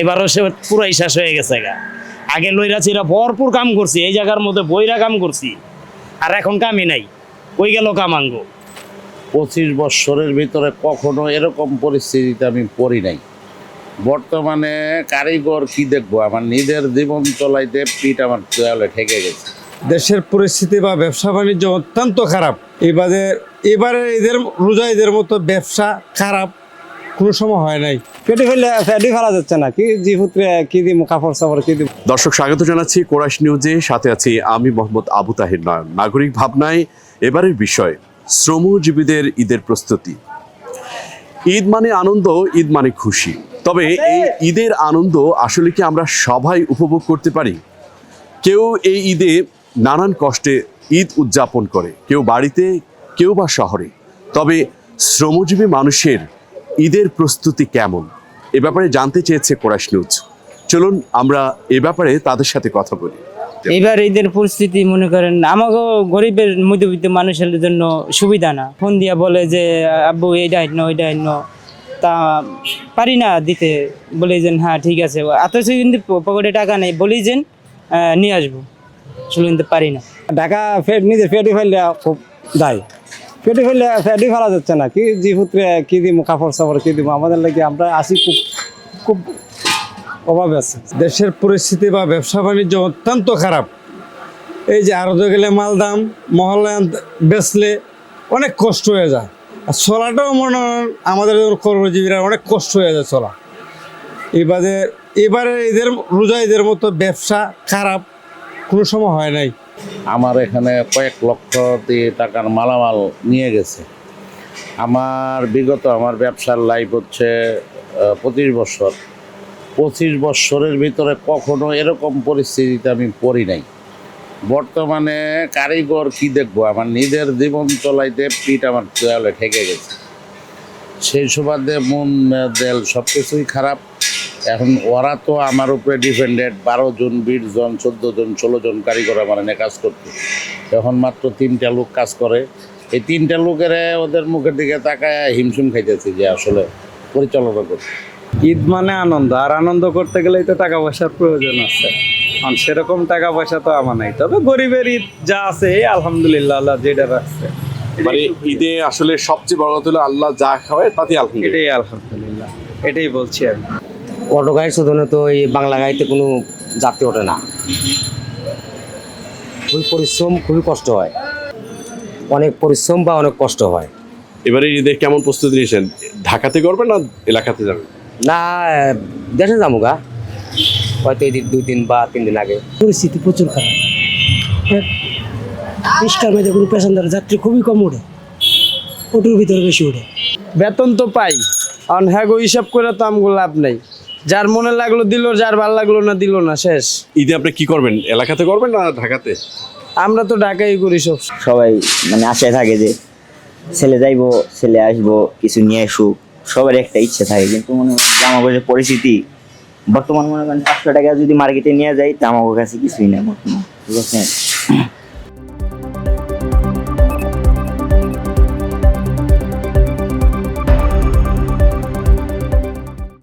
এবারও সে পুরাই শেষ হয়ে গেছে গা। আগে লইরা চিরা ভরপুর কাম করছি এই জায়গার মধ্যে বইরা কাম করছি। আর এখন কামই নাই। ওই গেল কামাঙ্গো পঁচিশ বৎসরের ভিতরে কখনো এরকম পরিস্থিতিতে আমি পড়ি নাই। বর্তমানে কারিগর কি দেখব? আমার নিজের জীবন চলাইতে পিঠ আমার দেওয়ালে ঠেকে গেছে। দেশের পরিস্থিতি বা ব্যবসা বাণিজ্য অত্যন্ত খারাপ। এবারে এবারে এদের রোজা এদের মতো ব্যবসা খারাপ। কোনো সময় হয় নাই। পেটে ফেলে পেটে ফেলা যাচ্ছে না। কি জি পুত্রে কি দিব কাপড় সাপড় কি দিব দর্শক স্বাগত জানাচ্ছি কোরাস নিউজে। সাথে আছি আমি মোহাম্মদ আবু তাহির নয়ন। নাগরিক ভাবনায় এবারের বিষয় শ্রমজীবীদের ঈদের প্রস্তুতি। ঈদ মানে আনন্দ ঈদ মানে খুশি। তবে এই ঈদের আনন্দ আসলে কি আমরা সবাই উপভোগ করতে পারি? কেউ এই ঈদে নানান কষ্টে ঈদ উদযাপন করে। কেউ বাড়িতে কেউ বা শহরে। তবে শ্রমজীবী মানুষের ঈদের প্রস্তুতি কেমন? এ ব্যাপারে জানতে চেয়েছে কোরাস নিউজ। চলুন আমরা এ ব্যাপারে তাদের সাথে কথা বলি। এবার ঈদের পরিস্থিতি মনে করেন আমাকে গরিবের মধ্যবিত্ত মানুষের জন্য সুবিধা না। ফোন দিয়া বলে যে আব্বু এইটা হিন্ন ওইটা হিন্ন তা পারি না দিতে। বলে যে হ্যাঁ ঠিক আছে। অথচ কিন্তু পকেটে টাকা নেই। বলি যে আহ, নিয়ে আসব। আসলে কিন্তু পারি না। ঢাকা ফেট নিজে পেটে ফেললে খুব দায়। পেটে ফেললে পেটে ফেলা যাচ্ছে না। কি জি পুত্রে, কি দিব কাপড় সাপড় কি দিব আমাদের লাগে আমরা আসি খুব খুব অভাবে আছে। দেশের পরিস্থিতি বা ব্যবসা বাণিজ্য অত্যন্ত খারাপ। এই যে আরও গেলে মাল দাম মহল্লায় বেচলে অনেক কষ্ট হয়ে যায়। আর চলাটাও মনে আমাদের কর্মজীবীরা অনেক কষ্ট হয়ে যায় চলা। এবারে এবারে এদের রোজা এদের মতো ব্যবসা খারাপ কোনো সময় হয় নাই। আমার এখানে কয়েক লক্ষ টাকার মালামাল নিয়ে গেছে। আমার বিগত আমার ব্যবসার লাইফ হচ্ছে পঁচিশ বছর। পঁচিশ বছরের ভিতরে কখনো এরকম পরিস্থিতিতে আমি পড়ি নাই। বর্তমানে কারিগর কি দেখব? আমার নিজের জীবন চলাইতে পিঠ আমার দেওয়ালে ঠেকে গেছে। সেই সুবাদে মন দেল সব কিছুই খারাপ। এখন ওরা তো আমার উপরে ডিপেন্ডেড বারো জন বিশ জন চোদ্দ জন ষোলো জন কারিগর আমার এনে কাজ করতে। এখন মাত্র তিনটা লোক কাজ করে। এই তিনটা লোকের ওদের মুখের দিকে তাকায় হিমশিম খাইতেছি যে আসলে পরিচালনা করতে। ঈদ মানে আনন্দ আর আনন্দ করতে গেলেই তো টাকা পয়সার প্রয়োজন আছে। কারণ সেরকম টাকা পয়সা তো আমার নাই। তবে গরিবের ঈদ যা আছে এই আলহামদুলিল্লাহ আল্লাহ যেটা রাখছে। মানে ঈদে আসলে সবচেয়ে বড় কথা হলো আল্লাহ যা খাওয়ায় তাতে আলহামদুলিল্লাহ। এটাই আলহামদুলিল্লাহ এটাই বলছি আমি। অটো গাড়ির সাধারণত এই বাংলা গাড়িতে কোনো যাত্রী ওঠে না। খুবই পরিশ্রম খুবই কষ্ট হয়। অনেক পরিশ্রম বা অনেক কষ্ট হয়। এবারে ঈদের কেমন প্রস্তুতি নিয়েছেন? ঢাকাতে করবেন না এলাকাতে যাবেন? না দেশে যাব গা। হয়তো এই দুই দিন বা তিন দিন আগে। পরিস্থিতি প্রচুর খারাপ। হ্যাঁ রিক্সার মধ্যে কোনো প্যাসেঞ্জার যাত্রী খুবই কম ওঠে। অটোর ভিতরে বেশি ওঠে। বেতন তো পাই। কারণ হ্যাঁ গো হিসাব করে তো আমগুলো লাভ নেই। যার মনে লাগল দিল যার ভালো লাগল না দিল না শেষ। ঈদে আপনি কি করবেন? এলাকাতে করবেন না ঢাকাতে? আমরা তো ঢাকাই করি সব। সবাই মানে আশায় থাকে যে ছেলে যাইবো ছেলে আসব কিছু নিয়ে আসুক। সবার একটা ইচ্ছে থাকে কিন্তু মনে করেন জামা কাপড়ের পরিস্থিতি বর্তমান মনে করেন পাঁচশো টাকা যদি মার্কেটে নিয়ে যাই জামা কাপড় কাছে কিছুই না বর্তমান। ঠিক আছে